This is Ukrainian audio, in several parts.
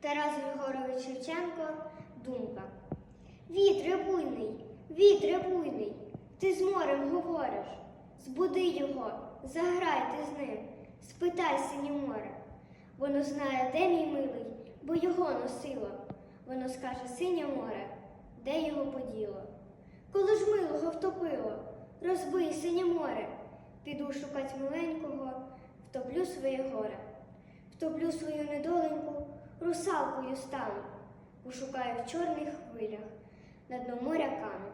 Тарас Григорович Шевченко Думка. Вітре буйний, вітре буйний, ти з морем говориш. Збуди його, заграй ти з ним, спитай синє море. Воно знає, де мій милий, бо його носило. Воно скаже синє море, де його поділо. Коли ж милого втопило, розбий синє море, піду шукать миленького, втоплю своє горе, втоплю свою недоленьку, русалкою стану, пошукаю в чорних хвилях, на дно моря кану.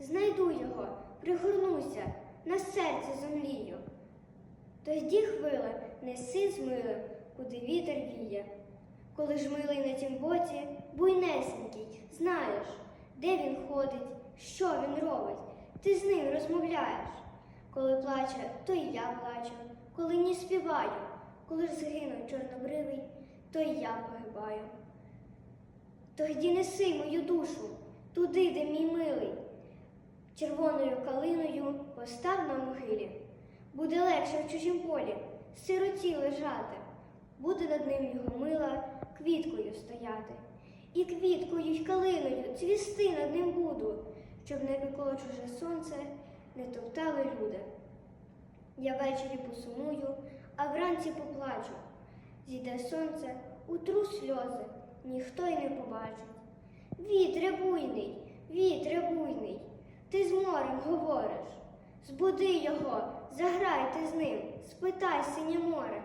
Знайду його, пригорнуся, на серці зомлію. Тоді хвила неси з милим, куди вітер віє. Коли ж милий на тім боці, буйнесенький, знаєш, де він ходить, що він робить, ти з ним розмовляєш. Коли плаче, то і я плачу, коли ні співаю, коли ж згинув чорнобривий, то і я погибаю. Тоді неси мою душу туди, де мій милий, червоною калиною постав на могилі. Буде легше в чужім полі, сироті лежати, буде над ним його мила квіткою стояти. І квіткою й калиною цвісти над ним буду, щоб не пекло чуже сонце, не топтали люди. Я ввечері посумую, а вранці поплачу. Зійде сонце, утру сльози, ніхто й не побачить. Вітре буйний, вітре буйний, ти з морем говориш. Збуди його, заграйте з ним, спитай синє море.